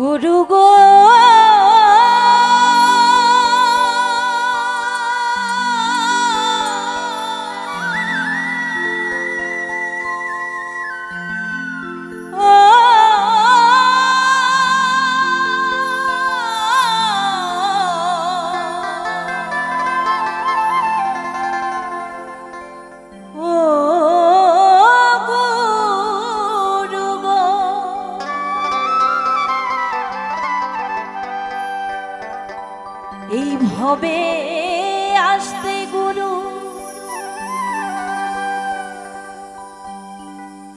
গুরু গো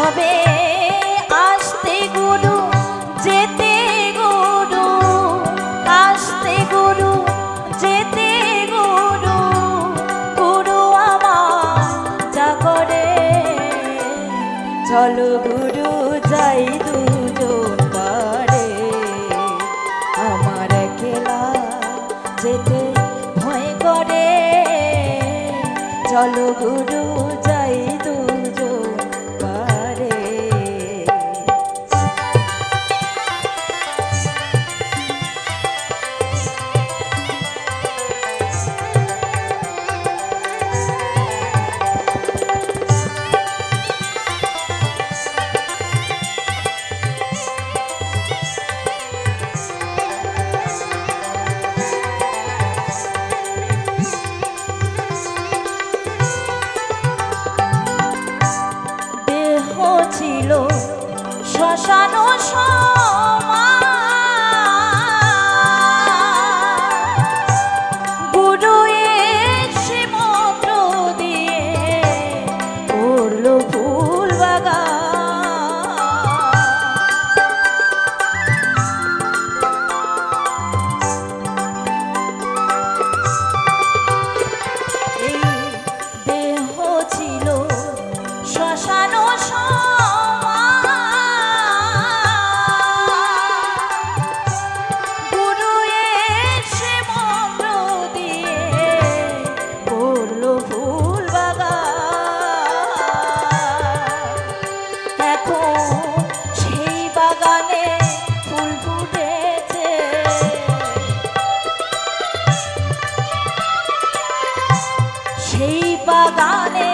ভবে আসতে গুরু, যেতে গুরু, আসতে গুরু, যেতে গুরু গুরু আমার করে। চলো গুরু, যাই দুজন পারে। আমার খেলা যেতে ভয় করে। চলো গুরু শ্মশান গুরু সেই বাগানে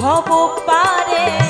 ভব পারে।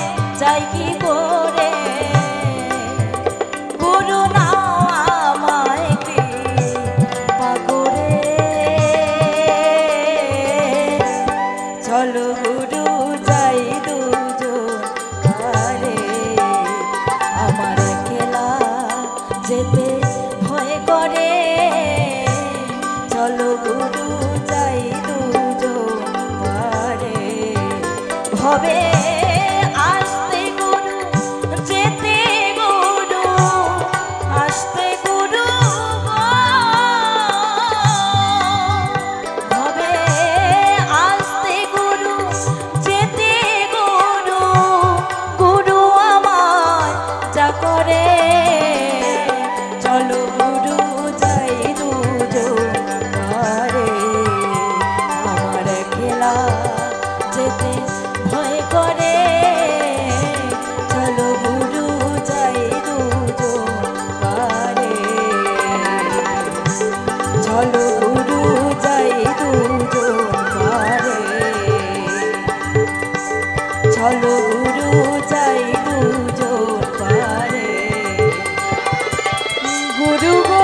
গুরু গো